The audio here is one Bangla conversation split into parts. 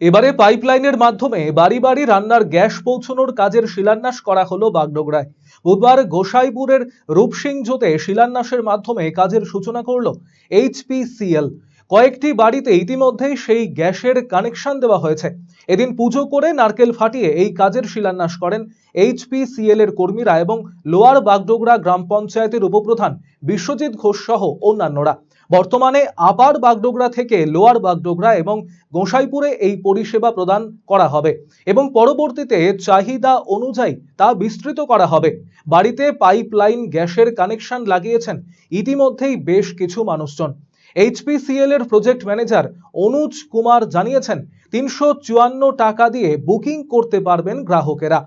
এবারে পাইপলাইনের মাধ্যমে বাড়ি বাড়ি রান্নার গ্যাস পৌঁছানোর কাজের শিলান্যাস করা হলো বাগডোগরায়। বুধবার গোসাইপুরের রূপসিংঝোতে শিলান্যাসের মাধ্যমে কাজের সূচনা করল এইচপিসিএল। কয়েকটি বাড়িতে ইতিমধ্যেই সেই গ্যাসের কানেকশন দেওয়া হয়েছে। এদিন পুজো করে নারকেল ফাটিয়ে এই কাজের শিলান্যাস করেন এইচপিসিএল এর কর্মীরা এবং লোয়ার বাগডোগরা গ্রাম পঞ্চায়েতের উপপ্রধান বিশ্বজিৎ ঘোষ সহ অন্যান্যরা। বর্তমানে আপার বাগডোগরা থেকে লোয়ার বাগডোগরা এবং গোসাইপুরে এই পরিষেবা প্রদান করা হবে এবং পরবর্তীতে চাহিদা অনুযায়ী তা বিস্তৃত করা হবে। বাড়িতে পাইপলাইন, গ্যাসের কানেকশন লাগিয়েছেন। ইতিমধ্যেই বেশ কিছু মানুষজন। এইচপিসিএল এর প্রজেক্ট ম্যানেজার অনুজ কুমার জানিয়েছেন, তিনশো চুয়ান্ন টাকা দিয়ে বুকিং করতে পারবেন গ্রাহকেরা।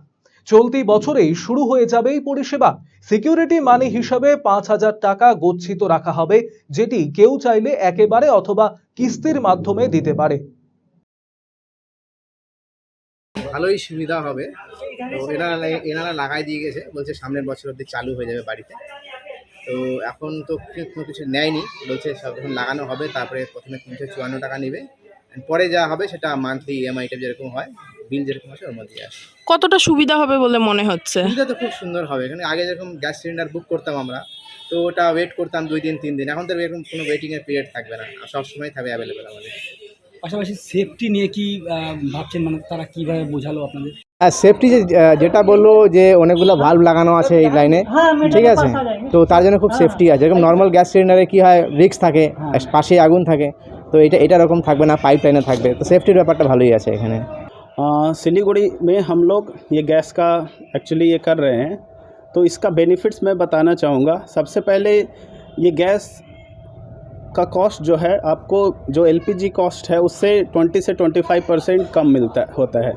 চলতি বছরেই শুরু হয়ে যাবে এই পরিষেবা। সিকিউরিটি মানি হিসাবে পাঁচ হাজার টাকা গচ্ছিত রাখা হবে, যেটি কেউ চাইলে একেবারে অথবা কিস্তির মাধ্যমে দিতে পারে। ভালোই সুবিধা হবে। এনারা এনারা লাগাই দিয়ে গেছে, বলছে সামনের বছর অব্দি চালু হয়ে যাবে বাড়িতে। তো এখন তো কোনো কিছু নেয়নি। বলছে সব যখন লাগানো হবে তারপরে প্রথমে তিনশো চুয়ান্ন টাকা নেবে। পরে যা হবে সেটা মান্থলি ইএমআই টাইপ যেরকম হয় বিল যেরকম আসে ওর মধ্যে আসে। কতটা সুবিধা হবে বলে মনে হচ্ছে? সুবিধা তো খুব সুন্দর হবে। এখানে আগে যেরকম গ্যাস সিলিন্ডার বুক করতাম আমরা তো ওটা ওয়েট করতাম দুই দিন তিন দিন। এখন তো এরকম কোনো ওয়েটিংয়ের পিরিয়ড থাকবে না। সব সময় থাকবে অ্যাভেলেবেল আমাদের। পাশাপাশি সেফটি নিয়ে কি ভাবছেন? মানে তারা কীভাবে বোঝালো আপনাদের? হ্যাঁ সেফটি যে আহ, যেটা বললো যে অনেকগুলো ভাল্ব লাগানো আছে এই লাইনে ঠিক আছে তো তার জন্য খুব সেফটি আছে যেরকম নর্মাল গ্যাস সিলিন্ডারে কি হয় রিক্স থাকে পাশে আগুন থাকে তো এটা এটা এরকম থাকবে না পাইপ লাইনে থাকবে তো সেফটির ব্যাপারটা ভালোই আছে এখানে अ, सिलीगुड़ी में हम लोग ये गैस का एक्चुअली ये कर रहे हैं तो इसका बेनिफिट्स मैं बताना चाहूँगा सबसे पहले ये गैस का कॉस्ट जो है, आपको जो एलपीजी कॉस्ट है, उससे 20 से 25 परसेंट कम मिलता होता है।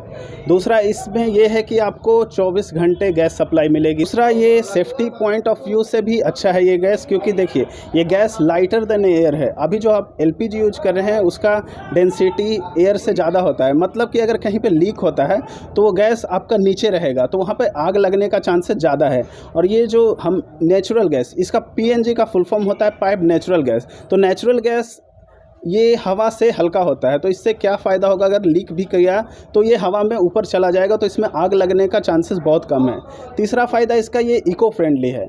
दूसरा इसमें यह है कि आपको 24 घंटे गैस सप्लाई मिलेगी। दूसरा ये सेफ्टी पॉइंट ऑफ़ व्यू से भी अच्छा है ये गैस, क्योंकि देखिए, ये गैस लाइटर देन एयर है। अभी जो आप एलपीजी यूज़ कर रहे हैं, उसका डेंसिटी एयर से ज़्यादा होता है। मतलब कि अगर कहीं पे लीक होता है तो वो गैस आपका नीचे रहेगा तो वहाँ पे आग लगने का चांसेस ज़्यादा है। और ये जो हम नेचुरल गैस इसका पीएनजी का फुल फॉर्म होता है पाइप नेचुरल गैस तो नेचुरल गैस ये हवा से हल्का होता है तो इससे क्या फ़ायदा होगा? अगर लीक भी किया तो ये हवा में ऊपर चला जाएगा तो इसमें आग लगने का चांसेस बहुत कम है। तीसरा फ़ायदा इसका ये इको फ्रेंडली है।